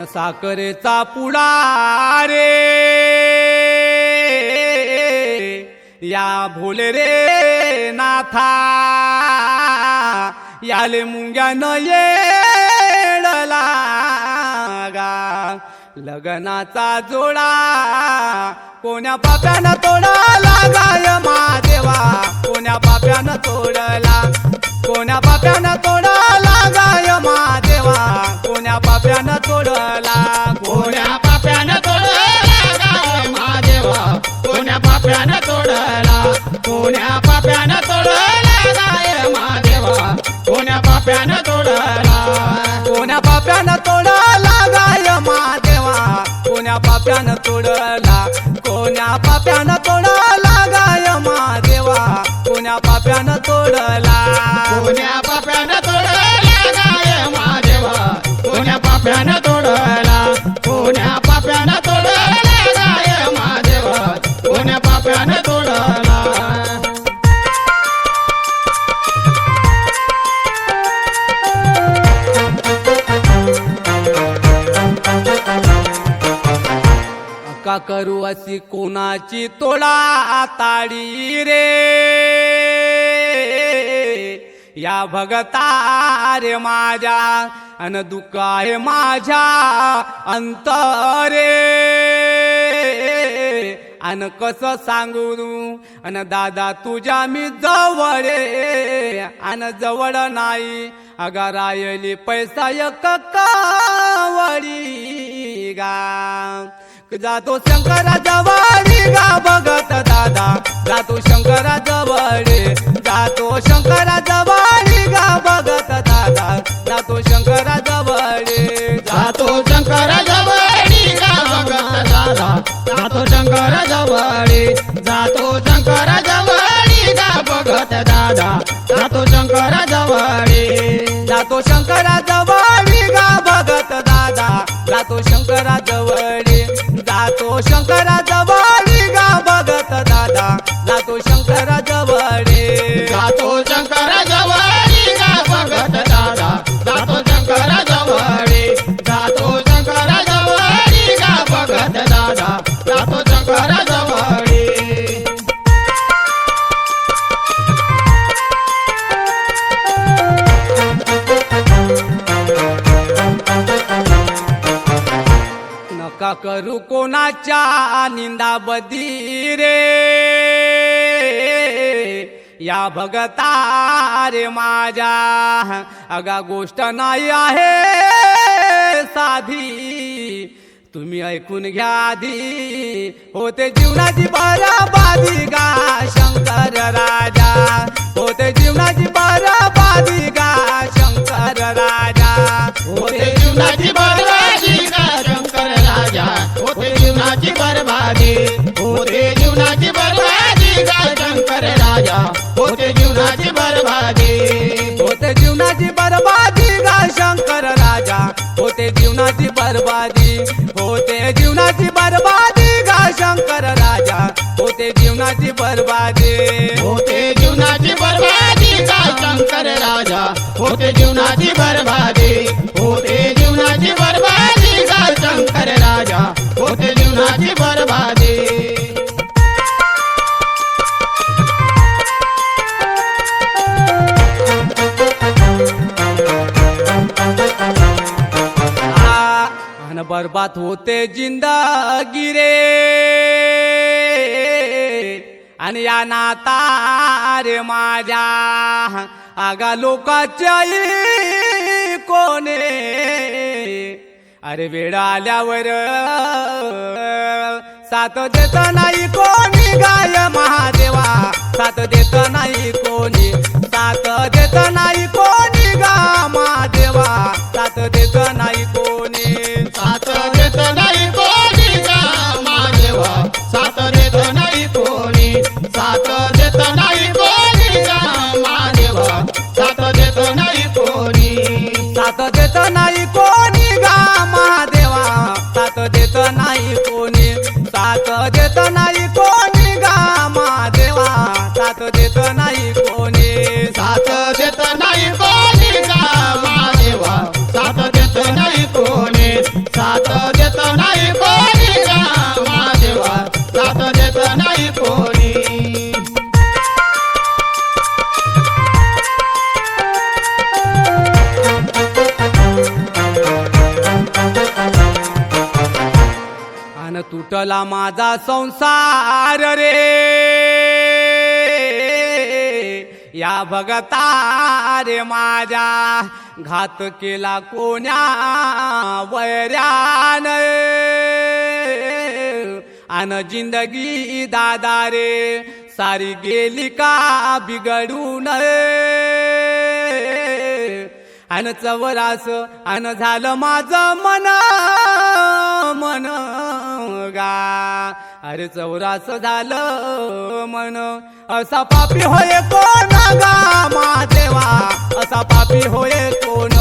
साखरेचा पुडा रे. या भोले रे नाथा. याले न येडला गा. लग्नाचा जोडा कोण्या पाप्यानं तोडला गाय महादेवा कोण्या पाप्यानं तोडला. कोण्या पाप्यानं तोडला लागाय महादेवा कोण्या पाप्यानं तोडला कोण्या पाप्यानं तोडला महादेवा. कोण्या पाप्यानं तोडला कोण्या पाप्यानं तोडला गाय महादेवा. कोण्या पाप्यानं तोडला कोण्या पाप्यानं तोडला गाय महादेवा. कोण्या पाप्यानं तोडला कोण्या पाप्यानं करू अशी कोणाची तोडा ताडी रे? या भगता रे माझ्या अन दुःख आहे माझ्या अंतरे. अन कसं सांगू अन दादा तुझ्या मी जवळ. अन जवळ नाही अगा रायली पैसा एक कावडी गा. जातो शंकरा जवळी गा बघत दादा. जातो शंकरा जवळी जातो शंकरा जवळी गा बघत दादा. जातो शंकरा जवळी जातो शंकर जवळी गा बघत दादा. जातो शंकर जवळी जातो शंकर जवळी गा बघत दादा. जातो शंकर जवळी जातो शंकरा जवळी गा बघत दादा. जातो शंकरा जवळी जातो शंकरा जवळी गा बघत दादा. जातो शंकरा जवळी जातो नका करू कोणाच्या निंदा बदी रे? या भगता रे माझ्या अगा गोष्ट नाही आहे साधी. तुम्ही ऐकून घ्या आधी. होते जीवनाची बाधी गा शंकर राजा. होते जीवनाची बाधी गा शंकर राजा. होते जीवनाची बारा होते जीवनाची बरबादी का शंकर राजा। होते जीवनाची बरबादी। होते जीवनाची बरबादी गा शंकर राजा। होते जीवनाची बरबादी होते जीवनाची बरबादी गा शंकर राजा। होते जीवनाची बरबादी। होते जीवनाची बरबादी का शंकर राजा। होते जीवनाची बरबादी। बात होते जिंदगी रे आणि या नाता रे माझ्या आगा लोकाच्या कोणे. अरे वेळ आल्यावर सात देत नाही कोणी गाय महादेवा. सात देत नाही कोणी सात देत नाही कोणी বেদনা माझा संसार रे. या भगता रे माझ्या घात केला कोण्या वैर्यान आन जिंदगी दादा रे सारी गेली का बिघडून. अन चवरास अन झालं माझं मन मन. गा. अरे चौरास झालं मन. असा पापी होय कोण गा महादेवा? असा पापी होय कोण?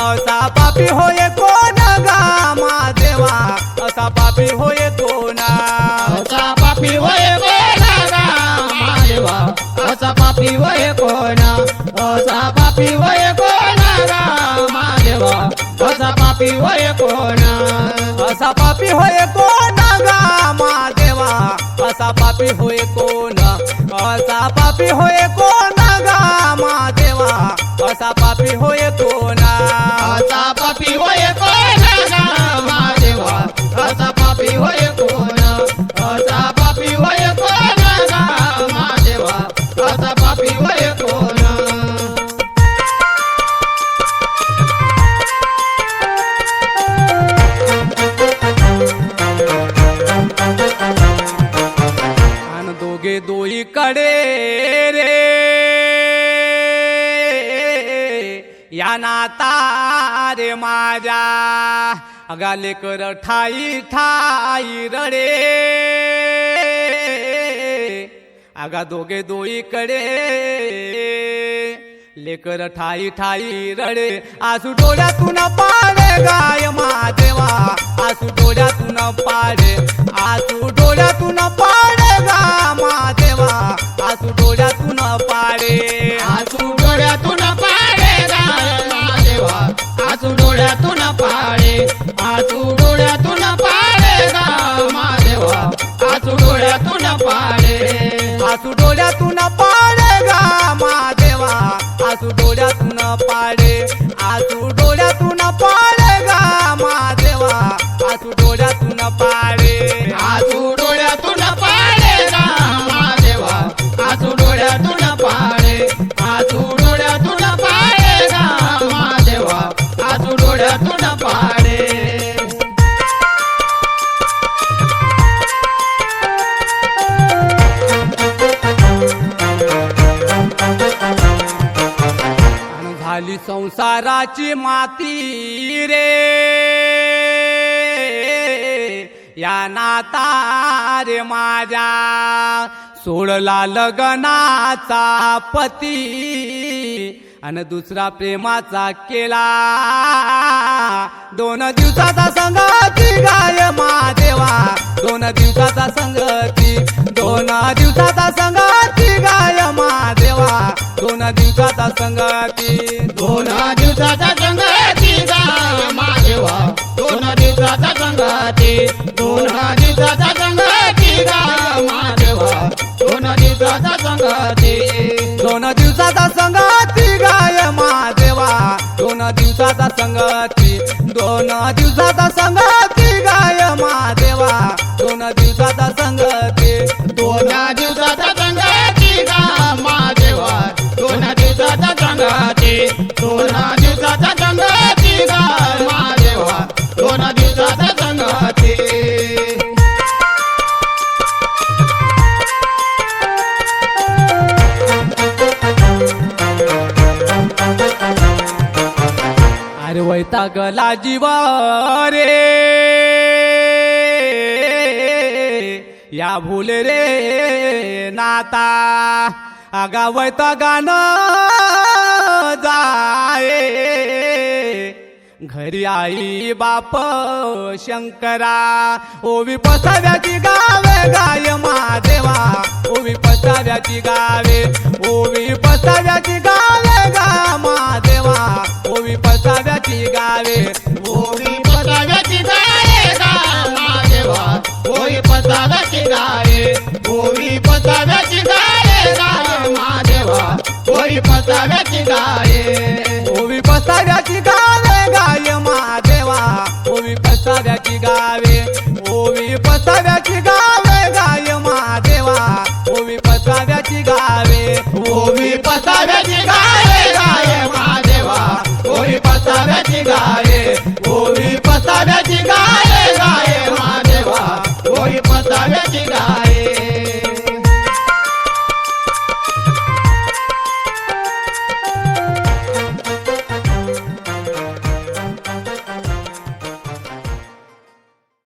असा पापी होय कोण गा महादेवा? असा पापी होय कोण? असा पापी कोणा महादेवा? असा पापी वय कोणा? असा पापी वय कोणा महादेवा? असा पापी वय कोणा? असा पापी होय कोण गा महादेवा असा पापी होय कोण? असा पापी होय कोण? गा महादेवा असा पापी होय कोण? कडे रे. या नाता रे माझ्या. अगा लेकर ठाई ठाई रडे. आगा दोघे दोई कडे लेकर ठाई ठाई रडे. आसू डोळ्यातून पाडे गाय महादेवा आसू डोळ्यातून पाडे आसू डोळ्यातून पाडे गा महादेवा आसू डोळ्यातून पाडे. आसू डोळ्यातून पाडे महादेवा आसू डोळ्यातून पाडे. आसू डोळ्यातून पाडे महादेवा आसू डोळ्यातून पाडे. आसू डोळ्यातून पाडे. संसाराची माती रे. या नाता रे माझ्या. सोडला लग्नाचा पती आणि दुसरा प्रेमाचा केला. दोन दिवसाचा संगती गाय महादेवा दोन दिवसाचा संगती दोन दिवसाचा संगती गाय महादेवा दोन दिवसाचा संगती दोन दिवसाचा संगती महादेवा दोन दिवसाचा संगती दोन दिवसाचा संगती गाय महादेवा दोन दिवसाचा संगती दोन दिवसाचा संगती गाय महादेवा दोन दिवसाचा संगती दोन दिवसाचा संगती गाय महादेवा दोन दिवसाचा संगती अरे वैतागला जीवा रे. या भूल रे नाता. आगा वैतागानं जाय. घरी आई बाप शंकरा. ओवी पसाव्याची गावे गाय महादेवा ओवी पसाव्याची गावे. ओवी पसाव्याची गावे गा महादेवा. ओवी पसाव्याची गावे. ओवी पसाव्याची गावे गा महादेवा. ओवी पसाव्याची गावे.